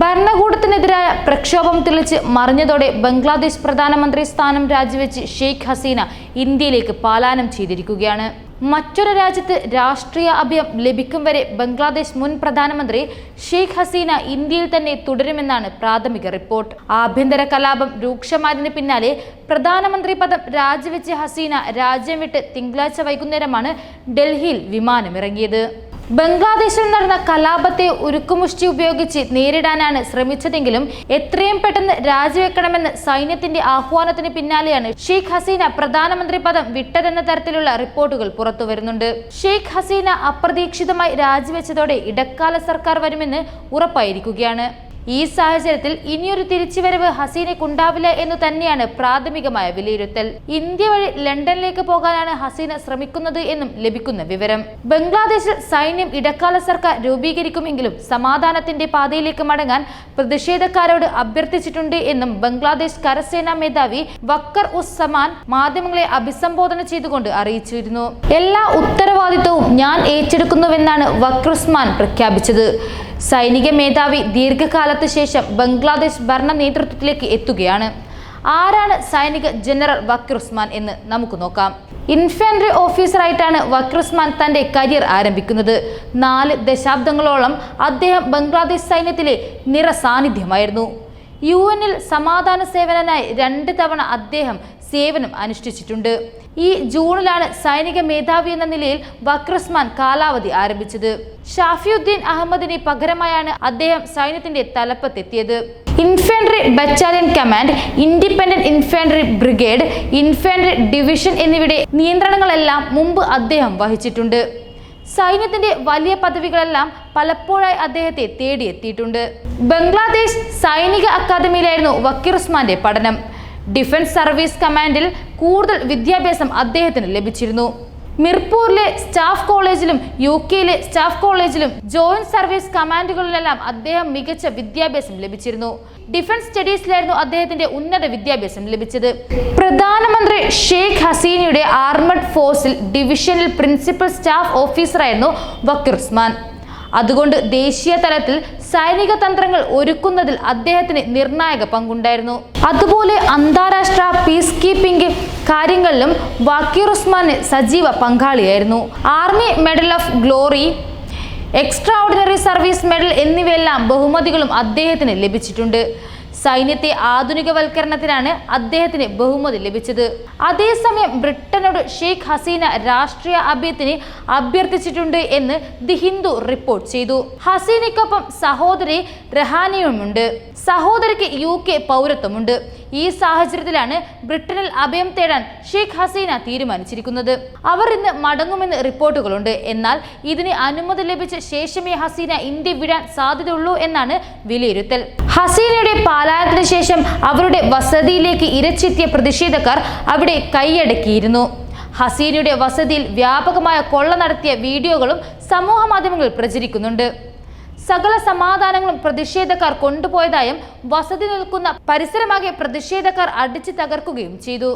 ഭരണകൂടത്തിനെതിരായ പ്രക്ഷോഭം തെളിച്ച് മറിഞ്ഞതോടെ ബംഗ്ലാദേശ് പ്രധാനമന്ത്രി സ്ഥാനം രാജിവെച്ച് ഷെയ്ഖ് ഹസീന ഇന്ത്യയിലേക്ക് പാലായനം ചെയ്തിരിക്കുകയാണ്. മറ്റൊരു രാജ്യത്ത് രാഷ്ട്രീയ അഭയം ലഭിക്കും വരെ ബംഗ്ലാദേശ് മുൻ പ്രധാനമന്ത്രി ഷെയ്ഖ് ഹസീന ഇന്ത്യയിൽ തന്നെ തുടരുമെന്നാണ് പ്രാഥമിക റിപ്പോർട്ട്. ആഭ്യന്തര കലാപം രൂക്ഷമായതിന് പിന്നാലെ പ്രധാനമന്ത്രി പദം രാജിവെച്ച് ഹസീന രാജ്യം വിട്ട് തിങ്കളാഴ്ച വൈകുന്നേരമാണ് ഡൽഹിയിൽ വിമാനമിറങ്ങിയത്. ബംഗ്ലാദേശിൽ നടന്ന കലാപത്തെ ഉരുക്കുമുഷ്ടി ഉപയോഗിച്ച് നേരിടാനാണ് ശ്രമിച്ചതെങ്കിലും എത്രയും പെട്ടെന്ന് രാജിവെക്കണമെന്ന് സൈന്യത്തിന്റെ ആഹ്വാനത്തിന് പിന്നാലെയാണ് ഷെയ്ഖ് ഹസീന പ്രധാനമന്ത്രി പദം വിട്ടതെന്ന തരത്തിലുള്ള റിപ്പോർട്ടുകൾ പുറത്തുവരുന്നുണ്ട്. ഷെയ്ഖ് ഹസീന അപ്രതീക്ഷിതമായി രാജിവെച്ചതോടെ ഇടക്കാല സർക്കാർ വരുമെന്ന് ഉറപ്പായിരിക്കുകയാണ്. ഈ സാഹചര്യത്തിൽ ഇനിയൊരു തിരിച്ചുവരവ് ഹസീനയ്ക്കുണ്ടാവില്ല എന്ന് തന്നെയാണ് പ്രാഥമികമായ വിലയിരുത്തൽ. ഇന്ത്യ വഴി ലണ്ടനിലേക്ക് പോകാനാണ് ഹസീന ശ്രമിക്കുന്നത് എന്നും ലഭിക്കുന്ന വിവരം. ബംഗ്ലാദേശിൽ സൈന്യം ഇടക്കാല സർക്കാർ രൂപീകരിക്കുമെങ്കിലും സമാധാനത്തിന്റെ പാതയിലേക്ക് മടങ്ങാൻ പ്രതിഷേധക്കാരോട് അഭ്യർത്ഥിച്ചിട്ടുണ്ട് എന്നും ബംഗ്ലാദേശ് കരസേനാ മേധാവി വക്കർ ഉസ് സമാൻ മാധ്യമങ്ങളെ അഭിസംബോധന ചെയ്തുകൊണ്ട് അറിയിച്ചിരുന്നു. എല്ലാ ഉത്തരവാദിത്വവും ഞാൻ ഏറ്റെടുക്കുന്നുവെന്നാണ് വക്രുസ്മാൻ പ്രഖ്യാപിച്ചത്. സൈനിക മേധാവി ദീർഘകാലത്ത് ശേഷം ബംഗ്ലാദേശ് ഭരണ നേതൃത്വത്തിലേക്ക് എത്തുകയാണ്. ആരാണ് സൈനിക ജനറൽ വക്രുസ്മാൻ എന്ന് നമുക്ക് നോക്കാം. ഇൻഫൻട്രി ഓഫീസറായിട്ടാണ് വക്രുസ്മാൻ തന്റെ കരിയർ ആരംഭിക്കുന്നത്. നാല് ദശാബ്ദങ്ങളോളം അദ്ദേഹം ബംഗ്ലാദേശ് സൈന്യത്തിലെ നിറസാന്നിധ്യമായിരുന്നു. യു എന്നിൽ സമാധാന സേവനനായി രണ്ട് തവണ അദ്ദേഹം സേവനം അനുഷ്ഠിച്ചിട്ടുണ്ട്. ഈ ജൂണിലാണ് സൈനിക മേധാവി എന്ന നിലയിൽ വക്രസ്മാൻ കാലാവധി ആരംഭിച്ചത്. ഷാഫിയുദ്ദീൻ അഹമ്മദിന് പകരമായാണ് അദ്ദേഹം സൈന്യത്തിന്റെ തലപ്പത്തെത്തിയത്. Infantry battalion command independent infantry brigade infantry division എന്നിവയുടെ നിയന്ത്രണങ്ങളെല്ലാം മുമ്പ് അദ്ദേഹം വഹിച്ചിട്ടുണ്ട്. സൈന്യത്തിന്റെ വലിയ പദവികളെല്ലാം പലപ്പോഴായി അദ്ദേഹത്തെ തേടിയെത്തിയിട്ടുണ്ട്. ബംഗ്ലാദേശ് സൈനിക അക്കാദമിയിലായിരുന്നു വക്കീർ ഉസ്മാന്റെ പഠനം. ഡിഫൻസ് സർവീസ് കമാൻഡിൽ കൂടുതൽ വിദ്യാഭ്യാസം അദ്ദേഹത്തിന് ലഭിച്ചിരുന്നു. മിർപൂരിലെ സ്റ്റാഫ് കോളേജിലും യു കെയിലെ സ്റ്റാഫ് കോളേജിലും ജോയിന്റ് സർവീസ് കമാൻഡുകളിലെല്ലാം അദ്ദേഹം മികച്ച വിദ്യാഭ്യാസം ലഭിച്ചിരുന്നു. ഡിഫൻസ് സ്റ്റഡീസിലായിരുന്നു അദ്ദേഹത്തിന്റെ ഉന്നത വിദ്യാഭ്യാസം ലഭിച്ചത്. പ്രധാനമന്ത്രി ഷെയ്ഖ് ഹസീനയുടെ ആർമഡ് ഫോഴ്സിൽ ഡിവിഷനിൽ പ്രിൻസിപ്പൽ സ്റ്റാഫ് ഓഫീസറായിരുന്നു വക്കീർ ഉസ്മാൻ. അതുകൊണ്ട് ദേശീയ തലത്തിൽ സൈനിക തന്ത്രങ്ങൾ ഒരുക്കുന്നതിൽ അദ്ദേഹത്തിന് നിർണായക പങ്കുണ്ടായിരുന്നു. അതുപോലെ അന്താരാഷ്ട്ര പീസ് കീപ്പിംഗ് കാര്യങ്ങളിലും വാക്കീർ ഉസ്മാന് സജീവ പങ്കാളിയായിരുന്നു. Army medal of glory extraordinary service medal എന്നിവയെല്ലാം ബഹുമതികളും അദ്ദേഹത്തിന് ലഭിച്ചിട്ടുണ്ട്. സൈന്യത്തെ ആധുനികവൽക്കരണത്തിനാണ് അദ്ദേഹത്തിന് ബഹുമതി ലഭിച്ചത്. അതേസമയം ബ്രിട്ടനോട് ഷെയ്ഖ് ഹസീന രാഷ്ട്രീയ അഭ്യത്തിന് അഭ്യർത്ഥിച്ചിട്ടുണ്ട് എന്ന് ദി ഹിന്ദു റിപ്പോർട്ട് ചെയ്തു. ഹസീനയ്ക്കൊപ്പം സഹോദരി റഹാനിയുമുണ്ട് സഹോദരിക്ക് യു കെ പൗരത്വമുണ്ട്. ഈ സാഹചര്യത്തിലാണ് ബ്രിട്ടനിൽ അഭയം തേടാൻ ഷെയ്ഖ് ഹസീന തീരുമാനിച്ചിരിക്കുന്നത്. അവർ ഇന്ന് മടങ്ങുമെന്ന് റിപ്പോർട്ടുകളുണ്ട്. എന്നാൽ ഇതിന് അനുമതി ലഭിച്ച ശേഷമേ ഹസീന ഇന്ത്യ വിടാൻ സാധ്യതയുള്ളൂ എന്നാണ് വിലയിരുത്തൽ. ഹസീനയുടെ പാലായനത്തിന് ശേഷം അവരുടെ വസതിയിലേക്ക് ഇരച്ചെത്തിയ പ്രതിഷേധക്കാർ അവിടെ കൈയടക്കിയിരുന്നു. ഹസീനയുടെ വസതിയിൽ വ്യാപകമായ കൊള്ള നടത്തിയ വീഡിയോകളും സമൂഹ മാധ്യമങ്ങളിൽ പ്രചരിക്കുന്നുണ്ട്. സകല സമാധാനങ്ങളും പ്രതിഷേധക്കാർ കൊണ്ടുപോയതായും വസതി നിൽക്കുന്ന പരിസരമാകെ പ്രതിഷേധക്കാർ അടിച്ചു തകർക്കുകയും ചെയ്തു.